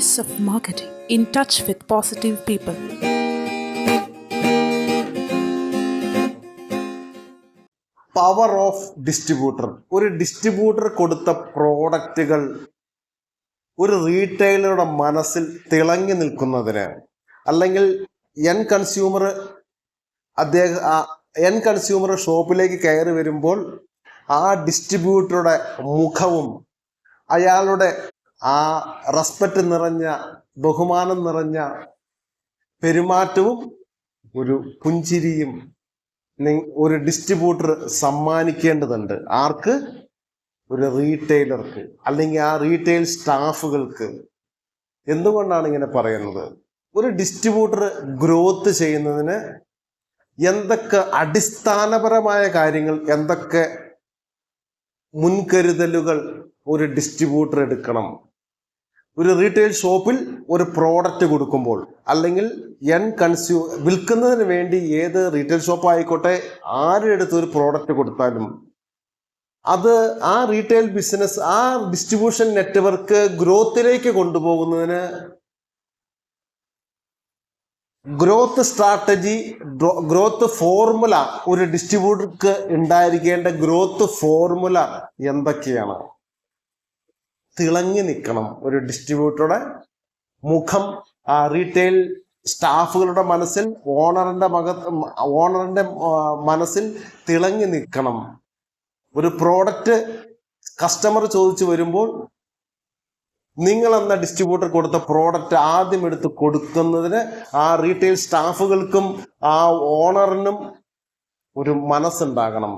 Ace of Marketing in touch with positive people. Power of distributor ഒരു distributor കൊടുത്ത പ്രോഡക്റ്റുകൾ ഒരു റീറ്റെയിലറുടെ മനസ്സിൽ തിളങ്ങി നിൽക്കുന്നതിന് അല്ലെങ്കിൽ എൻ കൺസ്യൂമർ അദ്ദേഹം എൻ കൺസ്യൂമർ ഷോപ്പിലേക്ക് കയറി വരുമ്പോൾ ആ ഡിസ്ട്രിബ്യൂട്ടറുടെ മുഖവും അയാളുടെ ആ റെസ്പെക്റ്റ് നിറഞ്ഞ ബഹുമാനം നിറഞ്ഞ പെരുമാറ്റവും ഒരു പുഞ്ചിരിയും ഒരു ഡിസ്ട്രിബ്യൂട്ടർ സമ്മാനിക്കേണ്ടതുണ്ട്. ആർക്ക്? ഒരു റീറ്റെയിലർക്ക് അല്ലെങ്കിൽ ആ റീറ്റെയിൽ സ്റ്റാഫുകൾക്ക്. എന്തുകൊണ്ടാണ് ഇങ്ങനെ പറയുന്നത്? ഒരു ഡിസ്ട്രിബ്യൂട്ടർ ഗ്രോത്ത് ചെയ്യുന്നതിന് എന്തൊക്കെ അടിസ്ഥാനപരമായ കാര്യങ്ങൾ എന്തൊക്കെ മുൻകരുതലുകൾ ഒരു ഡിസ്ട്രിബ്യൂട്ടർ എടുക്കണം? ഒരു റീറ്റെയിൽ ഷോപ്പിൽ ഒരു പ്രോഡക്റ്റ് കൊടുക്കുമ്പോൾ അല്ലെങ്കിൽ എൻ കൺസ്യൂ വിൽക്കുന്നതിന് വേണ്ടി ഏത് റീറ്റെയിൽ ഷോപ്പ് ആയിക്കോട്ടെ ആരുടെ അടുത്ത് ഒരു പ്രോഡക്റ്റ് കൊടുത്താലും അത് ആ റീറ്റെയിൽ ബിസിനസ് ആ ഡിസ്ട്രിബ്യൂഷൻ നെറ്റ്വർക്ക് ഗ്രോത്തിലേക്ക് കൊണ്ടുപോകുന്നതിന് ഗ്രോത്ത് സ്ട്രാറ്റജി ഗ്രോത്ത് ഫോർമുല ഒരു ഡിസ്ട്രിബ്യൂട്ടർക്ക് ഉണ്ടായിരിക്കേണ്ട ഗ്രോത്ത് ഫോർമുല എന്തൊക്കെയാണ്? തിളങ്ങി നിൽക്കണം ഒരു ഡിസ്ട്രിബ്യൂട്ടറുടെ മുഖം റീറ്റെയിൽ സ്റ്റാഫുകളുടെ മനസ്സിൽ ഓണറിന്റെ മക ഓണറിന്റെ മനസ്സിൽ തിളങ്ങി നിൽക്കണം ഒരു പ്രോഡക്റ്റ് കസ്റ്റമർ ചോദിച്ചു വരുമ്പോൾ നിങ്ങൾ എന്ന ഡിസ്ട്രിബ്യൂട്ടർ കൊടുത്ത പ്രോഡക്റ്റ് ആദ്യം എടുത്ത് കൊടുക്കുന്നതിന് ആ റീറ്റെയിൽ സ്റ്റാഫുകൾക്കും ആ ഓണറിനും ഒരു മനസ്സുണ്ടാകണം.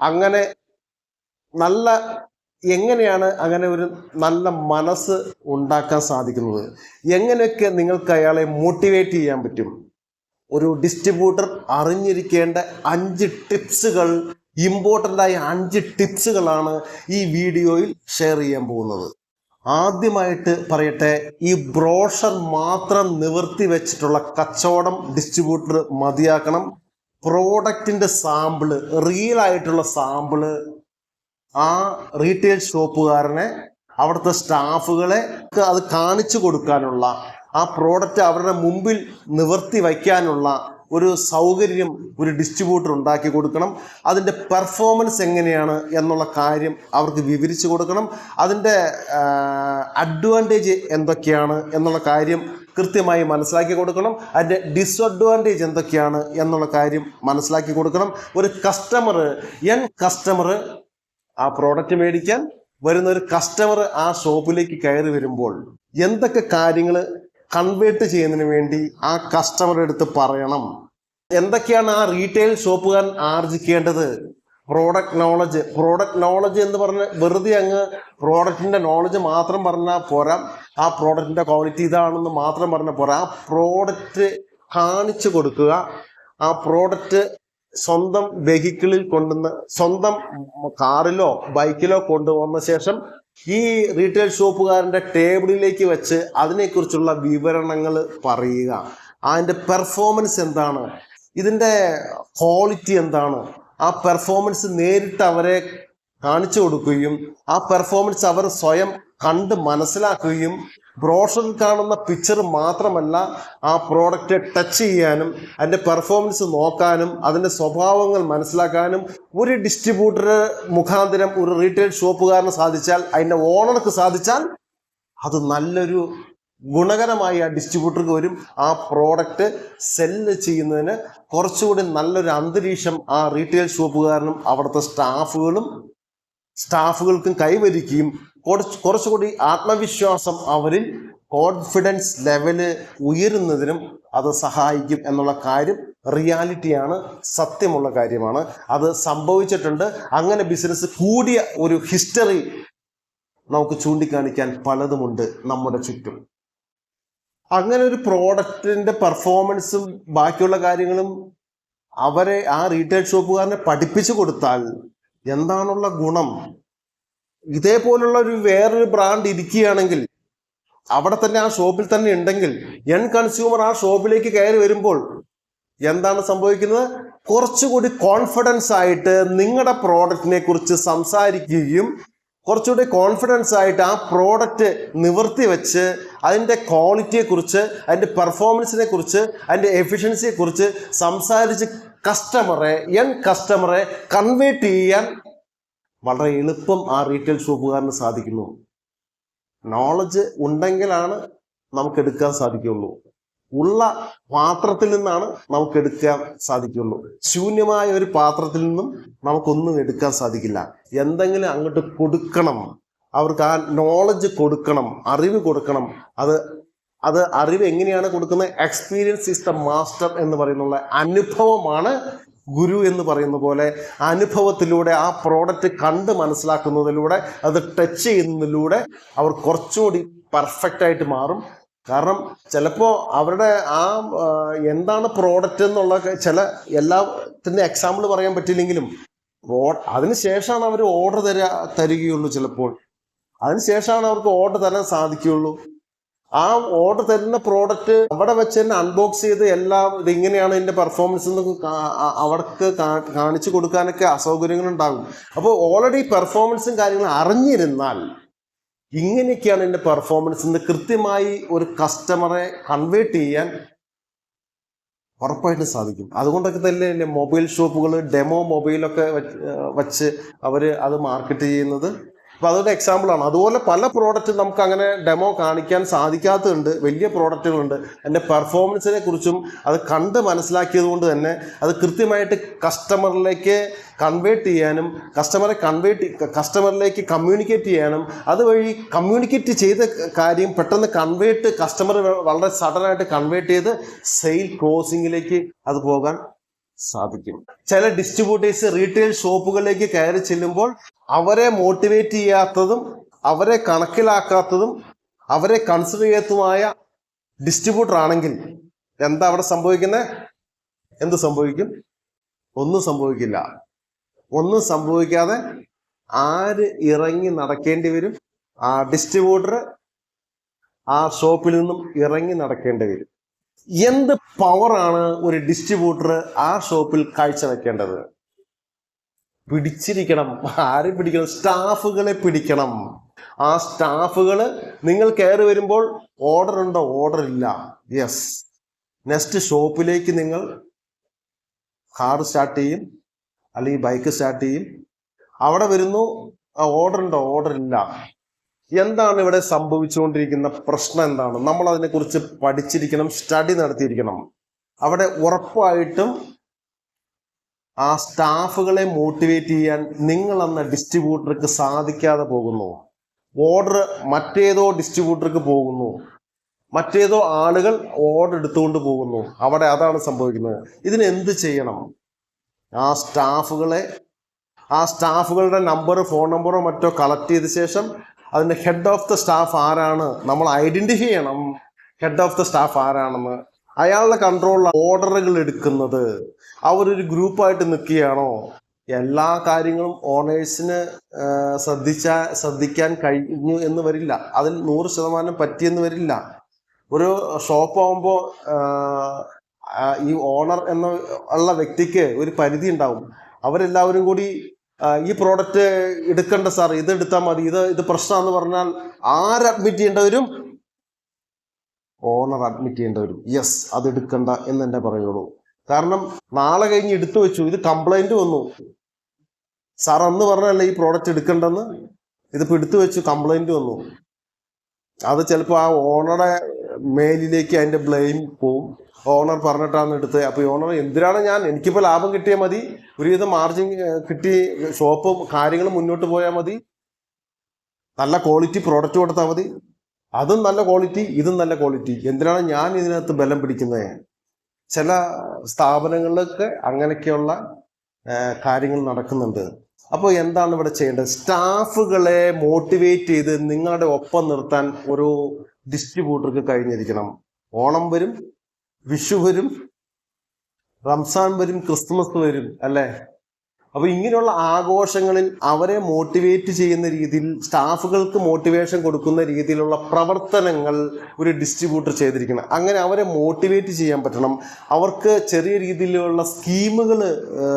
അങ്ങനെ നല്ല എങ്ങനെയാണ് അങ്ങനെ ഒരു നല്ല മനസ്സ് ഉണ്ടാക്കാൻ സാധിക്കുന്നത്? എങ്ങനെയൊക്കെ നിങ്ങൾക്ക് അയാളെ മോട്ടിവേറ്റ് ചെയ്യാൻ പറ്റും? ഒരു ഡിസ്ട്രിബ്യൂട്ടർ അറിഞ്ഞിരിക്കേണ്ട അഞ്ച് ടിപ്സുകൾ ഇമ്പോർട്ടന്റ് ആയ അഞ്ച് ടിപ്സുകളാണ് ഈ വീഡിയോയിൽ ഷെയർ ചെയ്യാൻ പോകുന്നത്. ആദ്യമായിട്ട് പറയട്ടെ ഈ ബ്രോഷർ മാത്രം നിവർത്തി വെച്ചിട്ടുള്ള കച്ചവടം ഡിസ്ട്രിബ്യൂട്ടർ മതിയാക്കണം. പ്രോഡക്റ്റിന്റെ സാമ്പിൾ റിയൽ ആയിട്ടുള്ള സാമ്പിൾ ആ റീറ്റെയിൽ ഷോപ്പുകാരനെ അവിടുത്തെ സ്റ്റാഫുകളെ അത് കാണിച്ചു കൊടുക്കാനുള്ള ആ പ്രോഡക്റ്റ് അവരുടെ മുമ്പിൽ നിവർത്തി വയ്ക്കാനുള്ള ഒരു സൗകര്യം ഒരു ഡിസ്ട്രിബ്യൂട്ടർ ഉണ്ടാക്കി കൊടുക്കണം. അതിന്റെ പെർഫോമൻസ് എങ്ങനെയാണ് എന്നുള്ള കാര്യം അവർക്ക് വിവരിച്ചു കൊടുക്കണം. അതിന്റെ അഡ്വാന്റേജ് എന്തൊക്കെയാണ് എന്നുള്ള കാര്യം കൃത്യമായി മനസ്സിലാക്കി കൊടുക്കണം. അതിന്റെ ഡിസ്അഡ്വാന്റേജ് എന്തൊക്കെയാണ് എന്നുള്ള കാര്യം മനസ്സിലാക്കി കൊടുക്കണം. ഒരു കസ്റ്റമർ യങ് കസ്റ്റമർ ആ പ്രോഡക്റ്റ് മേടിക്കാൻ വരുന്ന ഒരു കസ്റ്റമർ ആ ഷോപ്പിലേക്ക് കയറി വരുമ്പോൾ എന്തൊക്കെ കാര്യങ്ങൾ കൺവേർട്ട് ചെയ്യുന്നതിന് വേണ്ടി ആ കസ്റ്റമറുടെ അടുത്ത് പറയണം? എന്തൊക്കെയാണ് ആ റീറ്റെയിൽ ഷോപ്പുകാരൻ ആർജിക്കേണ്ടത്? പ്രോഡക്റ്റ് നോളജ് പ്രോഡക്റ്റ് നോളജ് എന്ന് പറഞ്ഞ് വെറുതെ അങ്ങ് പ്രോഡക്റ്റിന്റെ നോളജ് മാത്രം പറഞ്ഞാൽ പോരാ. ആ പ്രോഡക്റ്റിന്റെ ക്വാളിറ്റി ഇതാണെന്ന് മാത്രം പറഞ്ഞാൽ പോരാ. ആ പ്രോഡക്റ്റ് കാണിച്ചു കൊടുക്കുക. ആ പ്രോഡക്റ്റ് സ്വന്തം വെഹിക്കിളിൽ കൊണ്ടുവന്ന് സ്വന്തം കാറിലോ ബൈക്കിലോ കൊണ്ടുവന്ന ശേഷം ഈ റീറ്റെയിൽ ഷോപ്പുകാരന്റെ ടേബിളിലേക്ക് വെച്ച് അതിനെക്കുറിച്ചുള്ള വിവരണങ്ങൾ പറയുക. അതിന്റെ പെർഫോമൻസ് എന്താണ്? ഇതിന്റെ ക്വാളിറ്റി എന്താണ്? ആ പെർഫോമൻസ് നേരിട്ട് അവരെ കാണിച്ചു കൊടുക്കുകയും ആ പെർഫോമൻസ് അവർ സ്വയം കണ്ട് മനസ്സിലാക്കുകയും ബ്രോഷറിൽ കാണുന്ന പിക്ചർ മാത്രമല്ല ആ പ്രോഡക്റ്റ് ടച്ച് ചെയ്യാനും അതിന്റെ പെർഫോമൻസ് നോക്കാനും അതിന്റെ സ്വഭാവങ്ങൾ മനസ്സിലാക്കാനും ഒരു ഡിസ്ട്രിബ്യൂട്ടർ മുഖാന്തരം ഒരു റീറ്റെയിൽ ഷോപ്പുകാരന് സാധിച്ചാൽ അതിന്റെ ഓണർക്ക് സാധിച്ചാൽ അത് നല്ലൊരു ഗുണകരമായി ആ ഡിസ്ട്രിബ്യൂട്ടർക്ക് വരും. ആ പ്രോഡക്റ്റ് സെല്ല് ചെയ്യുന്നതിന് കുറച്ചുകൂടി നല്ലൊരു അന്തരീക്ഷം ആ റീറ്റെയിൽ ഷോപ്പുകാരനും അവിടുത്തെ സ്റ്റാഫുകളും സ്റ്റാഫുകൾക്കും കൈവരിക്കുകയും കുറച്ച് കുറച്ചുകൂടി ആത്മവിശ്വാസം അവരിൽ കോൺഫിഡൻസ് ലെവൽ ഉയരുന്നതിനും അത് സഹായിക്കും എന്നുള്ള കാര്യം റിയാലിറ്റിയാണ് സത്യമുള്ള കാര്യമാണ്. അത് സംഭവിച്ചിട്ടുണ്ട്. അങ്ങനെ ബിസിനസ് കൂടിയ ഒരു ഹിസ്റ്ററി നമുക്ക് ചൂണ്ടിക്കാണിക്കാൻ പലതുമുണ്ട് നമ്മുടെ ചുറ്റും. അങ്ങനെ ഒരു പ്രോഡക്റ്റിന്റെ പെർഫോമൻസും ബാക്കിയുള്ള കാര്യങ്ങളും അവരെ ആ റീറ്റെയിൽ ഷോപ്പുകാരനെ പഠിപ്പിച്ചു കൊടുത്താൽ എന്താണുള്ള ഗുണം? ഇതേപോലുള്ള ഒരു വേറൊരു ബ്രാൻഡ് ഇരിക്കുകയാണെങ്കിൽ അവിടെ തന്നെ ആ ഷോപ്പിൽ തന്നെ ഉണ്ടെങ്കിൽ എൻ കൺസ്യൂമർ ആ ഷോപ്പിലേക്ക് കയറി വരുമ്പോൾ എന്താണ് സംഭവിക്കുന്നത്? കുറച്ചുകൂടി കോൺഫിഡൻസ് ആയിട്ട് നിങ്ങളുടെ പ്രോഡക്റ്റിനെ കുറിച്ച് സംസാരിക്കുകയും കുറച്ചുകൂടി കോൺഫിഡൻസ് ആയിട്ട് ആ പ്രോഡക്റ്റ് നിവർത്തി വെച്ച് അതിന്റെ ക്വാളിറ്റിയെക്കുറിച്ച് അതിന്റെ പെർഫോമൻസിനെ കുറിച്ച് അതിന്റെ എഫിഷ്യൻസിയെ കുറിച്ച് സംസാരിച്ച് കസ്റ്റമറെ യങ് കസ്റ്റമറെ കൺവേർട്ട് ചെയ്യാൻ വളരെ എളുപ്പം ആ റീറ്റെയിൽ ഷോപ്പുകാരന് സാധിക്കുന്നു. നോളജ് ഉണ്ടെങ്കിലാണ് നമുക്ക് എടുക്കാൻ സാധിക്കുള്ളൂ. ഉള്ള പാത്രത്തിൽ നിന്നാണ് നമുക്ക് എടുക്കാൻ സാധിക്കുള്ളൂ. ശൂന്യമായ ഒരു പാത്രത്തിൽ നിന്നും നമുക്കൊന്നും എടുക്കാൻ സാധിക്കില്ല. എന്തെങ്കിലും അങ്ങോട്ട് കൊടുക്കണം. അവർക്ക് ആ നോളജ് കൊടുക്കണം അറിവ് കൊടുക്കണം. അത് അത് അറിവ് എങ്ങനെയാണ് കൊടുക്കുന്നത്? എക്സ്പീരിയൻസ് ഇസ് ദ മാസ്റ്റർ എന്ന് പറയുന്നുള്ള അനുഭവമാണ് ഗുരു എന്ന് പറയുന്ന പോലെ അനുഭവത്തിലൂടെ ആ പ്രോഡക്റ്റ് കണ്ട് മനസ്സിലാക്കുന്നതിലൂടെ അത് ടച്ച് ചെയ്യുന്നതിലൂടെ അവർ കുറച്ചുകൂടി പെർഫെക്റ്റ് ആയിട്ട് മാറും. കാരണം ചിലപ്പോൾ അവരുടെ ആ എന്താണ് പ്രോഡക്റ്റ് എന്നുള്ള ചില എല്ലാത്തിന്റെ എക്സാമ്പിൾ പറയാൻ പറ്റില്ലെങ്കിലും അതിനുശേഷമാണ് അവർ ഓർഡർ തരാ തരികയുള്ളൂ ചിലപ്പോൾ. അതിനുശേഷമാണ് അവർക്ക് ഓർഡർ തരാൻ സാധിക്കുകയുള്ളൂ. ആ ഓർഡർ തരുന്ന പ്രോഡക്റ്റ് അവിടെ വെച്ച് തന്നെ അൺബോക്സ് ചെയ്ത് എല്ലാം ഇത് ഇങ്ങനെയാണ് ഇതിന്റെ പെർഫോമൻസ് എന്ന് അവർക്ക് കാണിച്ചു കൊടുക്കാനൊക്കെ അസൗകര്യങ്ങൾ ഉണ്ടാകും അപ്പോൾ ഓൾറെഡി പെർഫോമൻസും കാര്യങ്ങളും അറിഞ്ഞിരുന്നാൽ ഇങ്ങനെയൊക്കെയാണ് എന്റെ പെർഫോമൻസ് എന്ന് കൃത്യമായി ഒരു കസ്റ്റമറെ കൺവേർട്ട് ചെയ്യാൻ ഉറപ്പായിട്ടും സാധിക്കും. അതുകൊണ്ടൊക്കെ തന്നെ മൊബൈൽ ഷോപ്പുകൾ ഡെമോ മൊബൈലൊക്കെ വച്ച് അവർ അത് മാർക്കറ്റ് ചെയ്യുന്നത് അപ്പോൾ അതൊരു എക്സാമ്പിളാണ് അതുപോലെ പല പ്രോഡക്റ്റ് നമുക്ക് അങ്ങനെ ഡെമോ കാണിക്കാൻ സാധിക്കാത്തതുണ്ട്. വലിയ പ്രോഡക്റ്റുകളുണ്ട് അതിന്റെ പെർഫോമൻസിനെ കുറിച്ചും അത് കണ്ട് മനസ്സിലാക്കിയത് കൊണ്ട് തന്നെ അത് കൃത്യമായിട്ട് കസ്റ്റമറിലേക്ക് കൺവേർട്ട് ചെയ്യാനും കസ്റ്റമറെ കൺവേർട്ട് കസ്റ്റമറിലേക്ക് കമ്മ്യൂണിക്കേറ്റ് ചെയ്യാനും അതുവഴി കമ്മ്യൂണിക്കേറ്റ് ചെയ്ത കാര്യം പെട്ടെന്ന് കൺവേർട്ട് കസ്റ്റമർ വളരെ സഡനായിട്ട് കൺവേർട്ട് ചെയ്ത് സെയിൽ ക്ലോസിങ്ങിലേക്ക് അത് പോകാൻ സാധിക്കും. ചില ഡിസ്ട്രിബ്യൂട്ടേഴ്സ് റീറ്റെയിൽ ഷോപ്പുകളിലേക്ക് കയറി ചെല്ലുമ്പോൾ അവരെ മോട്ടിവേറ്റ് ചെയ്യാത്തതും അവരെ കണക്കിലാക്കാത്തതും അവരെ കൺസിഡർ ചെയ്യാത്തതുമായ ഡിസ്ട്രിബ്യൂട്ടർ ആണെങ്കിൽ എന്താ അവിടെ സംഭവിക്കുന്നത് എന്ത് സംഭവിക്കും? ഒന്നും സംഭവിക്കില്ല. ഒന്നും സംഭവിക്കാതെ ആര് ഇറങ്ങി നടക്കേണ്ടി വരും? ആ ഡിസ്ട്രിബ്യൂട്ടർ ആ ഷോപ്പിൽ നിന്നും ഇറങ്ങി നടക്കേണ്ടി വരും. എന്ത് പവറാണ് ഒരു ഡിസ്ട്രിബ്യൂട്ടർ ആ ഷോപ്പിൽ കാഴ്ചവെക്കേണ്ടത്? പിടിച്ചിരിക്കണം. ആരെ പിടിക്കണം? സ്റ്റാഫുകളെ പിടിക്കണം. ആ സ്റ്റാഫുകൾ നിങ്ങൾ കയറി വരുമ്പോൾ ഓർഡർ ഉണ്ടോ? ഓർഡർ ഇല്ല. യെസ് നെക്സ്റ്റ് ഷോപ്പിലേക്ക് നിങ്ങൾ കാർ സ്റ്റാർട്ട് ചെയ്യും. അല്ലെങ്കിൽ ബൈക്ക് സ്റ്റാർട്ട് ചെയ്യും. അവിടെ വരുന്നു ഓർഡർ ഉണ്ടോ? ഓർഡർ ഇല്ല. എന്താണ് ഇവിടെ സംഭവിച്ചുകൊണ്ടിരിക്കുന്ന പ്രശ്നം എന്താണ്? നമ്മൾ അതിനെക്കുറിച്ച് പഠിച്ചിരിക്കണം സ്റ്റഡി നടത്തിയിരിക്കണം. അവിടെ ഉറപ്പായിട്ടും ആ സ്റ്റാഫുകളെ മോട്ടിവേറ്റ് ചെയ്യാൻ നിങ്ങൾ എന്ന ഡിസ്ട്രിബ്യൂട്ടർക്ക് സാധിക്കാതെ പോകുന്നു. ഓർഡർ മറ്റേതോ ഡിസ്ട്രിബ്യൂട്ടർക്ക് പോകുന്നു. മറ്റേതോ ആളുകൾ ഓർഡർ എടുത്തുകൊണ്ട് പോകുന്നു. അവിടെ അതാണ് സംഭവിക്കുന്നത്. ഇതിന് എന്ത് ചെയ്യണം? ആ സ്റ്റാഫുകളെ ആ സ്റ്റാഫുകളുടെ നമ്പർ ഫോൺ നമ്പറോ മറ്റോ കളക്ട് ചെയ്ത ശേഷം അതിന്റെ ഹെഡ് ഓഫ് ദ സ്റ്റാഫ് ആരാണ്? നമ്മൾ ഐഡന്റിഫൈ ചെയ്യണം. ഹെഡ് ഓഫ് ദ സ്റ്റാഫ് ആരാണെന്ന്. അയാളുടെ കൺട്രോളിൽ ഓർഡറുകൾ എടുക്കുന്നത്. അവരൊരു ഗ്രൂപ്പായിട്ട് നിൽക്കുകയാണോ? എല്ലാ കാര്യങ്ങളും ഓണേഴ്സിന് ശ്രദ്ധിച്ച ശ്രദ്ധിക്കാൻ കഴിഞ്ഞു എന്ന് വരില്ല. അതിൽ നൂറ് ശതമാനം പറ്റിയെന്ന് വരില്ല. ഒരു ഷോപ്പ് ആകുമ്പോൾ ഈ ഓണർ എന്ന ഉള്ള വ്യക്തിക്ക് ഒരു പരിധി ഉണ്ടാവും. അവരെല്ലാവരും കൂടി ഈ പ്രോഡക്റ്റ് എടുക്കണ്ട സാർ ഇത് എടുത്താൽ മതി ഇത് ഇത് പ്രശ്നമാണെന്ന് പറഞ്ഞാൽ ആര് അഡ്മിറ്റ് ചെയ്യേണ്ടവരും ഓണർ അഡ്മിറ്റ് ചെയ്യേണ്ടവരും യെസ് അത് എടുക്കണ്ട എന്ന് തന്നെ പറയുള്ളൂ. കാരണം നാളെ കഴിഞ്ഞ് എടുത്തു വെച്ചു ഇത് കംപ്ലൈന്റ് വന്നു. സാർ അന്ന് പറഞ്ഞല്ലേ ഈ പ്രോഡക്റ്റ് എടുക്കണ്ടെന്ന്? ഇതിപ്പോ എടുത്തു വെച്ചു കംപ്ലൈന്റ് വന്നു. അത് ചിലപ്പോൾ ആ ഓണറുടെ മേലിലേക്ക് അതിന്റെ ബ്ലെയിം പോവും. ഓണർ പറഞ്ഞിട്ടാണ് എടുത്തത് അപ്പോൾ ഈ ഓണർ എന്തിനാണ് ഞാൻ എനിക്കിപ്പോൾ ലാഭം കിട്ടിയാൽ മതി? ഒരുവിധം മാർജിൻ കിട്ടി ഷോപ്പും കാര്യങ്ങളും മുന്നോട്ട് പോയാൽ മതി. നല്ല ക്വാളിറ്റി പ്രോഡക്റ്റ് കൊടുത്താൽ മതി. അതും നല്ല ക്വാളിറ്റി ഇതും നല്ല ക്വാളിറ്റി എന്തിനാണ് ഞാൻ ഇതിനകത്ത് ബലം പിടിക്കുന്നത് ചില സ്ഥാപനങ്ങളിലൊക്കെ അങ്ങനെയൊക്കെയുള്ള കാര്യങ്ങൾ നടക്കുന്നുണ്ട്. അപ്പോൾ എന്താണ് ഇവിടെ ചെയ്യേണ്ടത്? സ്റ്റാഫുകളെ മോട്ടിവേറ്റ് ചെയ്ത് നിങ്ങളുടെ ഒപ്പം നിർത്താൻ ഒരു ഡിസ്ട്രിബ്യൂട്ടർക്ക് കഴിഞ്ഞിരിക്കണം. ഓണം വരും വിഷു വരും റംസാൻ വരും ക്രിസ്മസ് വരും അല്ലേ? അപ്പൊ ഇങ്ങനെയുള്ള ആഘോഷങ്ങളിൽ അവരെ മോട്ടിവേറ്റ് ചെയ്യുന്ന രീതിയിൽ സ്റ്റാഫുകൾക്ക് മോട്ടിവേഷൻ കൊടുക്കുന്ന രീതിയിലുള്ള പ്രവർത്തനങ്ങൾ ഒരു ഡിസ്ട്രിബ്യൂട്ടർ ചെയ്തിരിക്കണം. അങ്ങനെ അവരെ മോട്ടിവേറ്റ് ചെയ്യാൻ പറ്റണം. അവർക്ക് ചെറിയ രീതിയിലുള്ള സ്കീമുകൾ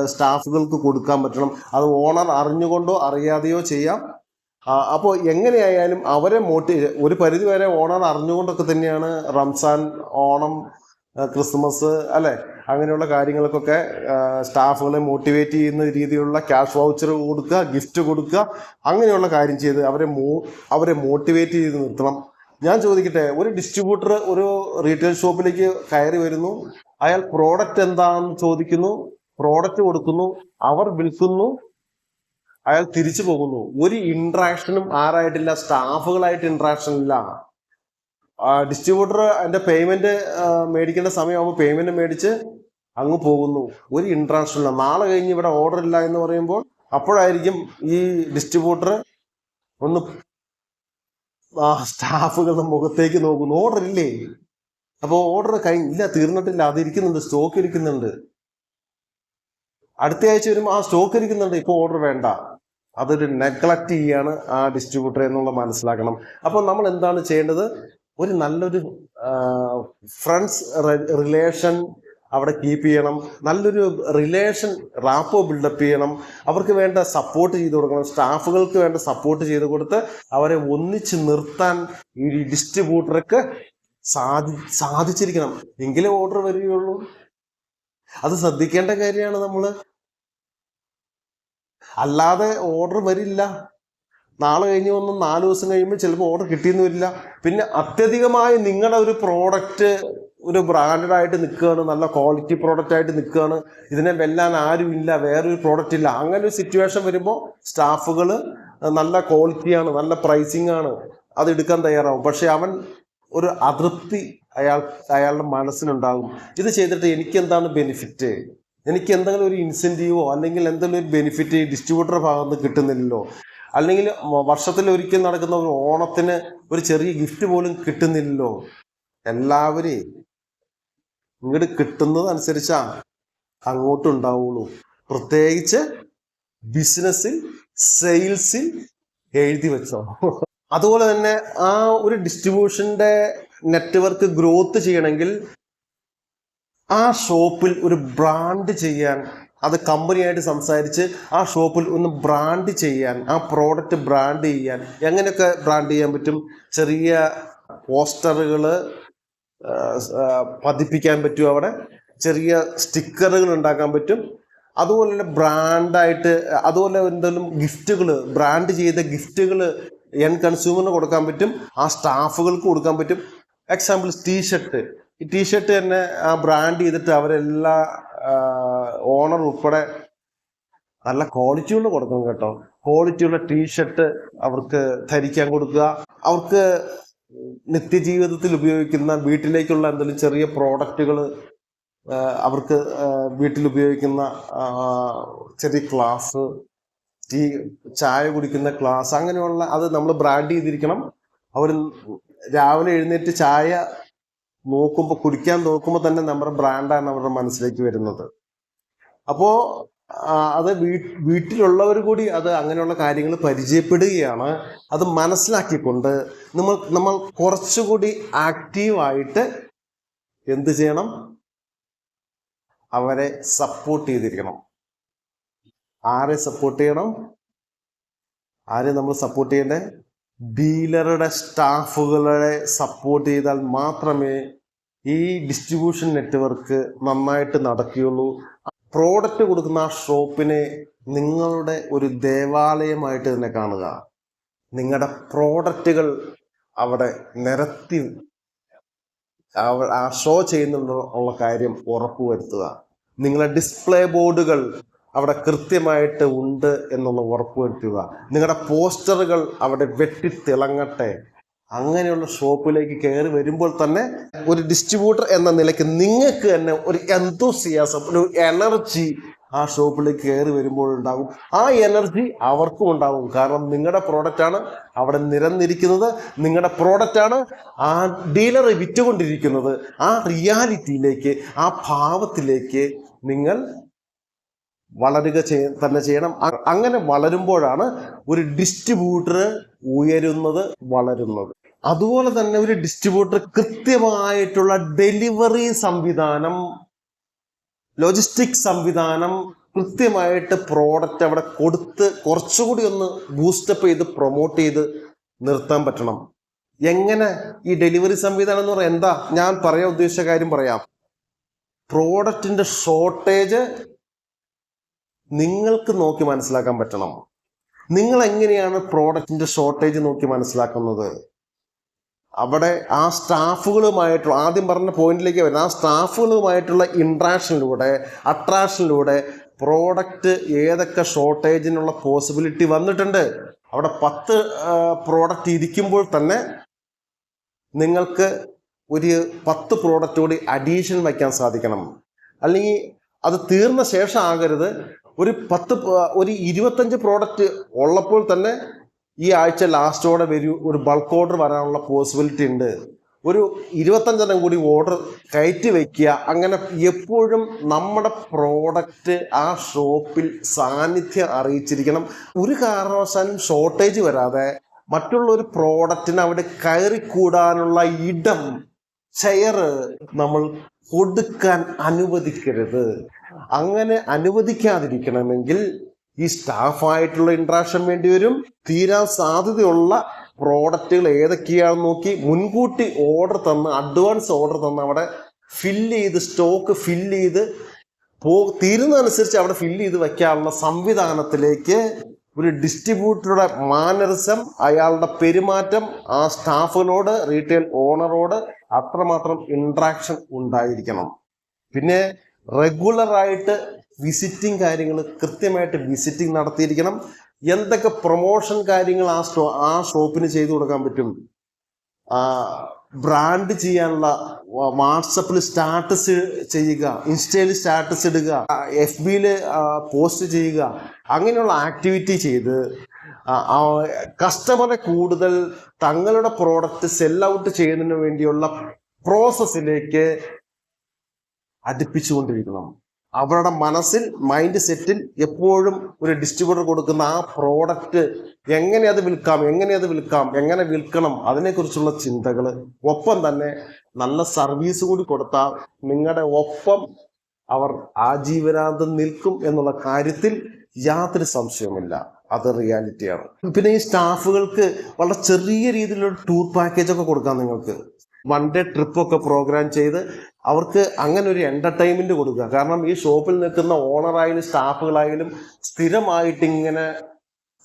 സ്റ്റാഫുകൾക്ക് കൊടുക്കാൻ പറ്റണം. അത് ഓണർ അറിഞ്ഞുകൊണ്ടോ അറിയാതെയോ ചെയ്യാം. അപ്പോൾ എങ്ങനെയായാലും അവരെ മോട്ടി ഒരു പരിധി വരെ ഓണർ അറിഞ്ഞുകൊണ്ടൊക്കെ തന്നെയാണ് റംസാൻ ഓണം ക്രിസ്മസ് അല്ലേ? അങ്ങനെയുള്ള കാര്യങ്ങൾക്കൊക്കെ സ്റ്റാഫുകളെ മോട്ടിവേറ്റ് ചെയ്യുന്ന രീതിയിലുള്ള ക്യാഷ് വൗച്ചർ കൊടുക്കുക ഗിഫ്റ്റ് കൊടുക്കുക അങ്ങനെയുള്ള കാര്യം ചെയ്ത് അവരെ മോ അവരെ മോട്ടിവേറ്റ് ചെയ്ത് നിർത്തണം. ഞാൻ ചോദിക്കട്ടെ ഒരു ഡിസ്ട്രിബ്യൂട്ടർ ഒരു റീറ്റെയിൽ ഷോപ്പിലേക്ക് കയറി വരുന്നു അയാൾ പ്രോഡക്റ്റ് എന്താണെന്ന് ചോദിക്കുന്നു പ്രോഡക്റ്റ് കൊടുക്കുന്നു അവർ വിൽക്കുന്നു അയാൾ തിരിച്ചു പോകുന്നു. ഒരു ഇൻട്രാക്ഷനും ആരായിട്ടില്ല സ്റ്റാഫുകളായിട്ട് ഇൻട്രാക്ഷൻ ഇല്ല. ഡിസ്ട്രിബ്യൂട്ടർ അതിന്റെ പേയ്മെന്റ് മേടിക്കേണ്ട സമയമാകുമ്പോൾ പേയ്മെന്റ് മേടിച്ച് അങ്ങ് പോകുന്നു. ഒരു ഇൻട്രാക്ഷൻ ഇല്ല നാളെ കഴിഞ്ഞ് ഇവിടെ ഓർഡർ ഇല്ല എന്ന് പറയുമ്പോൾ അപ്പോഴായിരിക്കും ഈ ഡിസ്ട്രിബ്യൂട്ടർ ഒന്ന് ആ സ്റ്റാഫുകളുടെ മുഖത്തേക്ക് നോക്കുന്നു. ഓർഡർ ഇല്ലേ? അപ്പോൾ ഓർഡർ കഴിഞ്ഞ ഇല്ല തീർന്നിട്ടില്ല. അതിരിക്കുന്നുണ്ട് സ്റ്റോക്ക് ഇരിക്കുന്നുണ്ട്. അടുത്ത ആഴ്ച വരുമ്പോൾ ആ സ്റ്റോക്ക് ഇരിക്കുന്നുണ്ട്. ഇപ്പോൾ ഓർഡർ വേണ്ട. അതൊരു നെഗ്ലക്റ്റ് ചെയ്യാണ് ആ ഡിസ്ട്രിബ്യൂട്ടർ എന്നുള്ള മനസ്സിലാക്കണം. അപ്പോൾ നമ്മൾ എന്താണ് ചെയ്യേണ്ടത്? ഒരു നല്ലൊരു ഫ്രണ്ട്സ് റിലേഷൻ അവിടെ കീപ്പ് ചെയ്യണം. നല്ലൊരു റിലേഷൻ റാപ്പോ ബിൽഡപ്പ് ചെയ്യണം. അവർക്ക് വേണ്ട സപ്പോർട്ട് ചെയ്ത് കൊടുക്കണം. സ്റ്റാഫുകൾക്ക് വേണ്ട സപ്പോർട്ട് ചെയ്ത് കൊടുത്ത് അവരെ ഒന്നിച്ച് നിർത്താൻ ഈ ഡിസ്ട്രിബ്യൂട്ടർക്ക് സാധി സാധിച്ചിരിക്കണം. എങ്കിലേ ഓർഡർ വരികയുള്ളൂ. അത് ശ്രദ്ധിക്കേണ്ട കാര്യമാണ് നമ്മൾ അല്ലാതെ ഓർഡർ വരില്ല. നാളെ കഴിഞ്ഞ് വന്ന് നാല് ദിവസം കഴിയുമ്പോൾ ചിലപ്പോൾ ഓർഡർ കിട്ടിയെന്ന് വരില്ല. പിന്നെ അത്യധികമായി നിങ്ങളുടെ ഒരു പ്രോഡക്റ്റ് ഒരു ബ്രാൻഡഡ് ആയിട്ട് നിൽക്കുകയാണ് നല്ല ക്വാളിറ്റി പ്രോഡക്റ്റ് ആയിട്ട് നിൽക്കുകയാണ്. ഇതിനെ വെല്ലാൻ ആരുമില്ല വേറൊരു പ്രോഡക്റ്റ് ഇല്ല. അങ്ങനെ ഒരു സിറ്റുവേഷൻ വരുമ്പോൾ സ്റ്റാഫുകൾ നല്ല ക്വാളിറ്റിയാണ് നല്ല പ്രൈസിങ് ആണ് അത് എടുക്കാൻ തയ്യാറാവും. പക്ഷെ അവൻ ഒരു അതൃപ്തി അയാൾ അയാളുടെ മനസ്സിനുണ്ടാകും ഇത് ചെയ്തിട്ട് എനിക്ക് എന്താണ് ബെനിഫിറ്റ് എനിക്ക് എന്തെങ്കിലും ഒരു ഇൻസെന്റീവോ അല്ലെങ്കിൽ എന്തെങ്കിലും ഒരു ബെനിഫിറ്റ് ഡിസ്ട്രിബ്യൂട്ടർ ഭാഗത്ത് കിട്ടുന്നില്ലല്ലോ. അല്ലെങ്കിൽ വർഷത്തിൽ ഒരിക്കൽ നടക്കുന്ന ഒരു ഓണത്തിന് ഒരു ചെറിയ ഗിഫ്റ്റ് പോലും കിട്ടുന്നില്ലല്ലോ. എല്ലാവരെയും ഇങ്ങോട്ട് കിട്ടുന്നത് അനുസരിച്ചാ അങ്ങോട്ടും ഉണ്ടാവുള്ളൂ പ്രത്യേകിച്ച് ബിസിനസ്സിൽ സെയിൽസിൽ എഴുതി വെച്ചോ. അതുപോലെ തന്നെ ആ ഒരു ഡിസ്ട്രിബ്യൂഷന്റെ നെറ്റ്വർക്ക് ഗ്രോത്ത് ചെയ്യണമെങ്കിൽ ആ ഷോപ്പിൽ ഒരു ബ്രാൻഡ് ചെയ്യാൻ അത് കമ്പനിയായിട്ട് സംസാരിച്ച് ആ ഷോപ്പിൽ ഒന്ന് ബ്രാൻഡ് ചെയ്യാൻ ആ പ്രോഡക്റ്റ് ബ്രാൻഡ് ചെയ്യാൻ എങ്ങനെയൊക്കെ ബ്രാൻഡ് ചെയ്യാൻ പറ്റും? ചെറിയ പോസ്റ്ററുകൾ പതിപ്പിക്കാൻ പറ്റും അവിടെ. ചെറിയ സ്റ്റിക്കറുകൾ ഉണ്ടാക്കാൻ പറ്റും. അതുപോലെ തന്നെ ബ്രാൻഡായിട്ട് അതുപോലെ എന്തെങ്കിലും ഗിഫ്റ്റുകൾ ബ്രാൻഡ് ചെയ്ത ഗിഫ്റ്റുകൾ എൻ കൺസ്യൂമറിന് കൊടുക്കാൻ പറ്റും. ആ സ്റ്റാഫുകൾക്ക് കൊടുക്കാൻ പറ്റും. എക്സാമ്പിൾ ടീഷർട്ട് ഈ ടീഷർട്ട് തന്നെ ആ ബ്രാൻഡ് ചെയ്തിട്ട് അവരെല്ലാ ഓണർ ഉൾപ്പെടെ നല്ല ക്വാളിറ്റിയുള്ള കൊടുക്കണം കേട്ടോ. ക്വാളിറ്റിയുള്ള ടീഷർട്ട് അവർക്ക് ധരിക്കാൻ കൊടുക്കുക. അവർക്ക് നിത്യജീവിതത്തിൽ ഉപയോഗിക്കുന്ന വീട്ടിലേക്കുള്ള എന്തെങ്കിലും ചെറിയ പ്രോഡക്റ്റുകൾ അവർക്ക് വീട്ടിൽ ഉപയോഗിക്കുന്ന ചെറിയ ക്ലാസ് ടീ ചായ കുടിക്കുന്ന ക്ലാസ് അങ്ങനെയുള്ള അത് നമ്മൾ ബ്രാൻഡ് ചെയ്തിരിക്കണം. അവർ രാവിലെ എഴുന്നേറ്റ് ചായ നോക്കുമ്പോൾ കുടിക്കാൻ നോക്കുമ്പോൾ തന്നെ നമ്മുടെ ബ്രാൻഡാണ് അവരുടെ മനസ്സിലേക്ക് വരുന്നത്. അപ്പോ അത് വീട്ടിലുള്ളവർ കൂടി അത് അങ്ങനെയുള്ള കാര്യങ്ങൾ പരിചയപ്പെടുകയാണ്. അത് മനസ്സിലാക്കിക്കൊണ്ട് നമ്മൾ നമ്മൾ കുറച്ചുകൂടി ആക്റ്റീവായിട്ട് എന്ത് ചെയ്യണം? അവരെ സപ്പോർട്ട് ചെയ്തിരിക്കണം. ആരെ സപ്പോർട്ട് ചെയ്യണം? ആരെ നമ്മൾ സപ്പോർട്ട് ചെയ്യണ്ടേ? ഡീലറുടെ സ്റ്റാഫുകളെ സപ്പോർട്ട് ചെയ്താൽ മാത്രമേ ഈ ഡിസ്ട്രിബ്യൂഷൻ നെറ്റ്വർക്ക് നന്നായിട്ട് നടക്കുകയുള്ളൂ. പ്രോഡക്റ്റ് കൊടുക്കുന്ന ആ ഷോപ്പിനെ നിങ്ങളുടെ ഒരു ദേവാലയമായിട്ട് തന്നെ കാണുക. നിങ്ങളുടെ പ്രോഡക്റ്റുകൾ അവിടെ നിരത്തി ആ ഷോ ചെയ്യുന്നുള്ള കാര്യം ഉറപ്പുവരുത്തുക. നിങ്ങളുടെ ഡിസ്പ്ലേ ബോർഡുകൾ അവിടെ കൃത്യമായിട്ട് ഉണ്ട് എന്നുള്ള ഉറപ്പുവരുത്തുക നിങ്ങളുടെ പോസ്റ്ററുകൾ അവിടെ വെട്ടിത്തിളങ്ങട്ടെ. അങ്ങനെയുള്ള ഷോപ്പിലേക്ക് കയറി വരുമ്പോൾ തന്നെ ഒരു ഡിസ്ട്രിബ്യൂട്ടർ എന്ന നിലയ്ക്ക് നിങ്ങൾക്ക് തന്നെ ഒരു എന്തോസിയാസം ഒരു എനർജി ആ ഷോപ്പിലേക്ക് കയറി വരുമ്പോൾ ഉണ്ടാകും. ആ എനർജി അവർക്കും ഉണ്ടാകും. കാരണം നിങ്ങളുടെ പ്രോഡക്റ്റാണ് അവിടെ നിരന്നിരിക്കുന്നത്. നിങ്ങളുടെ പ്രോഡക്റ്റാണ് ആ ഡീലർ വിറ്റുകൊണ്ടിരിക്കുന്നത്. ആ റിയാലിറ്റിയിലേക്ക് ആ ഭാവത്തിലേക്ക് നിങ്ങൾ വളരുക തന്നെ ചെയ്യണം. അങ്ങനെ വളരുമ്പോഴാണ് ഒരു ഡിസ്ട്രിബ്യൂട്ടർ ഉയരുന്നത് വളരുന്നത്. അതുപോലെ തന്നെ ഒരു ഡിസ്ട്രിബ്യൂട്ടർ കൃത്യമായിട്ടുള്ള ഡെലിവറി സംവിധാനം ലോജിസ്റ്റിക് സംവിധാനം കൃത്യമായിട്ട് പ്രോഡക്റ്റ് അവിടെ കൊടുത്ത് കുറച്ചുകൂടി ഒന്ന് ബൂസ്റ്റപ്പ് ചെയ്ത് പ്രൊമോട്ട് ചെയ്ത് നിർത്താൻ പറ്റണം. എങ്ങനെ ഈ ഡെലിവറി സംവിധാനം എന്ന് പറയാം എന്താ? ഞാൻ പറയാൻ ഉദ്ദേശിച്ച കാര്യം പറയാം. പ്രോഡക്റ്റിന്റെ ഷോർട്ടേജ് നിങ്ങൾക്ക് നോക്കി മനസ്സിലാക്കാൻ പറ്റണം. നിങ്ങൾ എങ്ങനെയാണ് പ്രോഡക്റ്റിന്റെ ഷോർട്ടേജ് നോക്കി മനസ്സിലാക്കുന്നത്? അവിടെ ആ സ്റ്റാഫുകളുമായിട്ടുള്ള ആദ്യം പറഞ്ഞ പോയിന്റിലേക്ക് വരുന്ന ആ സ്റ്റാഫുകളുമായിട്ടുള്ള ഇൻട്രാക്ഷനിലൂടെ അട്രാക്ഷനിലൂടെ പ്രോഡക്റ്റ് ഏതൊക്കെ ഷോർട്ടേജിനുള്ള പോസിബിലിറ്റി വന്നിട്ടുണ്ട്? അവിടെ പത്ത് പ്രോഡക്റ്റ് ഇരിക്കുമ്പോൾ തന്നെ നിങ്ങൾക്ക് ഒരു പത്ത് പ്രോഡക്റ്റ് കൂടി അഡീഷൻ വയ്ക്കാൻ സാധിക്കണം. അല്ലെങ്കിൽ അത് തീർന്ന ശേഷം ആകരുത്. ഒരു പത്ത് ഒരു ഇരുപത്തഞ്ച് പ്രോഡക്റ്റ് ഉള്ളപ്പോൾ തന്നെ ഈ ആഴ്ച ലാസ്റ്റോടെ വരൂ ഒരു ബൾക്ക് ഓർഡർ വരാനുള്ള പോസിബിലിറ്റി ഉണ്ട്. ഒരു ഇരുപത്തഞ്ചെണ്ണം കൂടി ഓർഡർ കയറ്റി വയ്ക്കുക അങ്ങനെ എപ്പോഴും നമ്മുടെ പ്രോഡക്റ്റ് ആ ഷോപ്പിൽ സാന്നിധ്യം അറിയിച്ചിരിക്കണം. ഒരു കാരണവശാലും ഷോർട്ടേജ് വരാതെ മറ്റുള്ള ഒരു പ്രോഡക്റ്റിന് അവിടെ കയറിക്കൂടാനുള്ള ഇടം ചെയർ നമ്മൾ കൊടുക്കാൻ അനുവദിക്കരുത്. അങ്ങനെ അനുവദിക്കാതിരിക്കണമെങ്കിൽ ഈ സ്റ്റാഫായിട്ടുള്ള ഇൻട്രാക്ഷൻ വേണ്ടി വരും. തീരാൻ സാധ്യതയുള്ള പ്രോഡക്റ്റുകൾ ഏതൊക്കെയാണെന്ന് നോക്കി മുൻകൂട്ടി ഓർഡർ തന്ന് അഡ്വാൻസ് ഓർഡർ തന്ന് അവിടെ ഫില്ല് ചെയ്ത് സ്റ്റോക്ക് ഫില്ല് ചെയ്ത് പോ തീരുന്നതനുസരിച്ച് അവിടെ ഫില്ല് ചെയ്ത് വയ്ക്കാനുള്ള സംവിധാനത്തിലേക്ക് ഒരു ഡിസ്ട്രിബ്യൂട്ടറുടെ മാനറിസം അയാളുടെ പെരുമാറ്റം ആ സ്റ്റാഫിനോട് റീറ്റെയിൽ ഓണറോട് അത്രമാത്രം ഇൻട്രാക്ഷൻ ഉണ്ടായിരിക്കണം. പിന്നെ റെഗുലറായിട്ട് വിസിറ്റിംഗ് കാര്യങ്ങൾ കൃത്യമായിട്ട് വിസിറ്റിംഗ് നടത്തിയിരിക്കണം. എന്തൊക്കെ പ്രൊമോഷൻ കാര്യങ്ങൾ ആ സ്റ്റോ ആ ഷോപ്പിന് ചെയ്തു കൊടുക്കാൻ പറ്റും? ബ്രാൻഡ് ചെയ്യാനുള്ള വാട്സപ്പിൽ സ്റ്റാറ്റസ് ചെയ്യുക ഇൻസ്റ്റയിൽ സ്റ്റാറ്റസ് ഇടുക എഫ് ബിയിൽ പോസ്റ്റ് ചെയ്യുക അങ്ങനെയുള്ള ആക്ടിവിറ്റി ചെയ്ത് കസ്റ്റമറെ കൂടുതൽ തങ്ങളുടെ പ്രോഡക്റ്റ് സെൽ ഔട്ട് ചെയ്യുന്നതിന് വേണ്ടിയുള്ള പ്രോസസ്സിലേക്ക് അടുപ്പിച്ചുകൊണ്ടിരിക്കണം. അവരുടെ മനസ്സിൽ മൈൻഡ് സെറ്റിൽ എപ്പോഴും ഒരു ഡിസ്ട്രിബ്യൂട്ടർ കൊടുക്കുന്ന ആ പ്രോഡക്റ്റ് എങ്ങനെ അത് വിൽക്കാം എങ്ങനെ അത് വിൽക്കാം എങ്ങനെ വിൽക്കണം അതിനെക്കുറിച്ചുള്ള ചിന്തകൾ ഒപ്പം തന്നെ നല്ല സർവീസ് കൂടി കൊടുത്താൽ നിങ്ങളുടെ ഒപ്പം അവർ ആജീവനാന്തം നിൽക്കും എന്നുള്ള കാര്യത്തിൽ യാതൊരു സംശയവുമില്ല. അത് റിയാലിറ്റിയാണ്. പിന്നെ ഈ സ്റ്റാഫുകൾക്ക് വളരെ ചെറിയ രീതിയിലുള്ള ടൂർ പാക്കേജ് ഒക്കെ കൊടുക്കാം നിങ്ങൾക്ക്. വൺ ഡേ ട്രിപ്പൊക്കെ പ്രോഗ്രാം ചെയ്ത് അവർക്ക് അങ്ങനെ ഒരു എന്റർടൈൻമെന്റ് കൊടുക്കുക. കാരണം ഈ ഷോപ്പിൽ നിൽക്കുന്ന ഓണറായാലും സ്റ്റാഫുകളായാലും സ്ഥിരമായിട്ട് ഇങ്ങനെ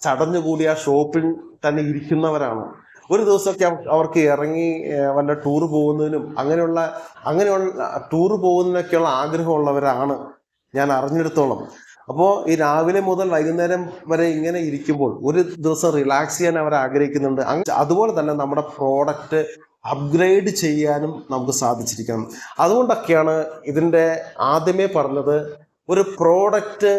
ചടഞ്ഞുകൂടി ആ ഷോപ്പിൽ തന്നെ ഇരിക്കുന്നവരാണ്. ഒരു ദിവസമൊക്കെ അവ- അവർക്ക് ഇറങ്ങി വല്ല ടൂർ പോകുന്നതിനും അങ്ങനെയുള്ള അങ്ങനെയുള്ള ടൂർ പോകുന്നതിനൊക്കെയുള്ള ആഗ്രഹമുള്ളവരാണ് ഞാൻ അറിഞ്ഞെടുത്തോളം. അപ്പോൾ ഈ രാവിലെ മുതൽ വൈകുന്നേരം വരെ ഇങ്ങനെ ഇരിക്കുമ്പോൾ ഒരു ദിവസം റിലാക്സ് ചെയ്യാൻ അവർ ആഗ്രഹിക്കുന്നുണ്ട്. അതുപോലെ തന്നെ നമ്മുടെ പ്രോഡക്റ്റ് അപ്ഗ്രേഡ് ചെയ്യാനും നമുക്ക് സാധിച്ചിരിക്കണം. അതുകൊണ്ടൊക്കെയാണ് ഇതിന്റെ ആദ്യമേ പറഞ്ഞത് ഒരു പ്രോഡക്റ്റ്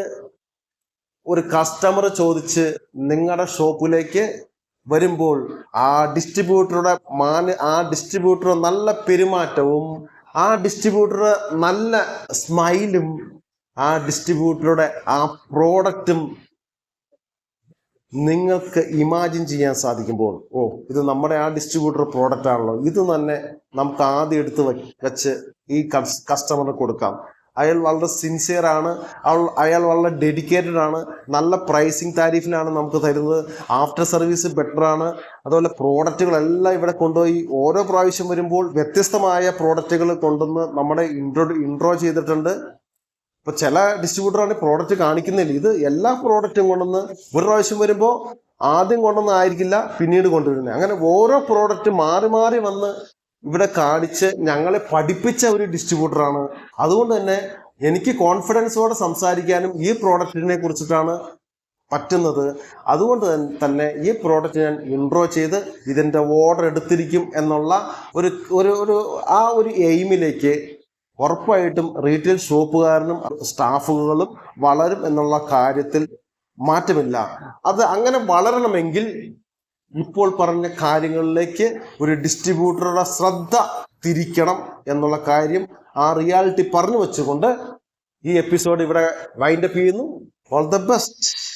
ഒരു കസ്റ്റമർ ചോദിച്ച് നിങ്ങളുടെ ഷോപ്പിലേക്ക് വരുമ്പോൾ ആ ഡിസ്ട്രിബ്യൂട്ടറുടെ മാന ആ ഡിസ്ട്രിബ്യൂട്ടർ നല്ല പെരുമാറ്റവും ആ ഡിസ്ട്രിബ്യൂട്ടർ നല്ല സ്മൈലും ആ ഡിസ്ട്രിബ്യൂട്ടറുടെ ആ പ്രോഡക്റ്റും നിങ്ങൾക്ക് ഇമാജിൻ ചെയ്യാൻ സാധിക്കുമ്പോൾ ഓ ഇത് നമ്മുടെ ആ ഡിസ്ട്രിബ്യൂട്ടർ പ്രോഡക്റ്റ് ആണല്ലോ. ഇത് തന്നെ നമുക്ക് ആദ്യം എടുത്ത് വെച്ച് ഈ കസ്റ്റമറിന് കൊടുക്കാം. അയാൾ വളരെ സിൻസിയർ ആണ്. അയാൾ വളരെ ഡെഡിക്കേറ്റഡ് ആണ്. നല്ല പ്രൈസിങ് താരിഫിലാണ് നമുക്ക് തരുന്നത്. ആഫ്റ്റർ സർവീസ് ബെറ്റർ ആണ്. അതുപോലെ പ്രോഡക്റ്റുകളെല്ലാം ഇവിടെ കൊണ്ടുപോയി ഓരോ പ്രാവശ്യം വരുമ്പോൾ വ്യത്യസ്തമായ പ്രോഡക്റ്റുകൾ കൊണ്ടുവന്ന് നമ്മുടെ ഇൻട്രോ ഇൻട്രോ ചെയ്തിട്ടുണ്ട്. ഇപ്പൊ ചില ഡിസ്ട്രിബ്യൂട്ടറാണ് പ്രോഡക്റ്റ് കാണിക്കുന്നില്ല. ഇത് എല്ലാ പ്രോഡക്റ്റും കൊണ്ടുവന്ന് ഒരു പ്രാവശ്യം വരുമ്പോൾ ആദ്യം കൊണ്ടുവന്ന് ആയിരിക്കില്ല പിന്നീട് കൊണ്ടുവരുന്നത് അങ്ങനെ ഓരോ പ്രോഡക്റ്റ് മാറി മാറി വന്ന് ഇവിടെ കാണിച്ച് ഞങ്ങളെ പഠിപ്പിച്ച ഒരു ഡിസ്ട്രിബ്യൂട്ടറാണ് അതുകൊണ്ട് തന്നെ എനിക്ക് കോൺഫിഡൻസോടെ സംസാരിക്കാനും ഈ പ്രോഡക്റ്റിനെ കുറിച്ചിട്ടാണ് പറ്റുന്നത്. അതുകൊണ്ട് തന്നെ ഈ പ്രോഡക്റ്റ് ഞാൻ ഇൻട്രോ ചെയ്ത് ഇതിന്റെ ഓർഡർ എടുത്തിരിക്കും എന്നുള്ള ഒരു ഒരു ആ ഒരു എയിമിലേക്ക് ഉറപ്പായിട്ടും റീറ്റെയിൽ ഷോപ്പുകാരനും സ്റ്റാഫുകളും വളരും എന്നുള്ള കാര്യത്തിൽ മാറ്റമില്ല. അത് അങ്ങനെ വളരണമെങ്കിൽ ഇപ്പോൾ പറഞ്ഞ കാര്യങ്ങളിലേക്ക് ഒരു ഡിസ്ട്രിബ്യൂട്ടറുടെ ശ്രദ്ധ തിരിക്കണം എന്നുള്ള കാര്യം ആ റിയാലിറ്റി പറഞ്ഞു വെച്ചുകൊണ്ട് ഈ എപ്പിസോഡ് ഇവിടെ വൈൻഡപ്പ് ചെയ്യുന്നു. All the best.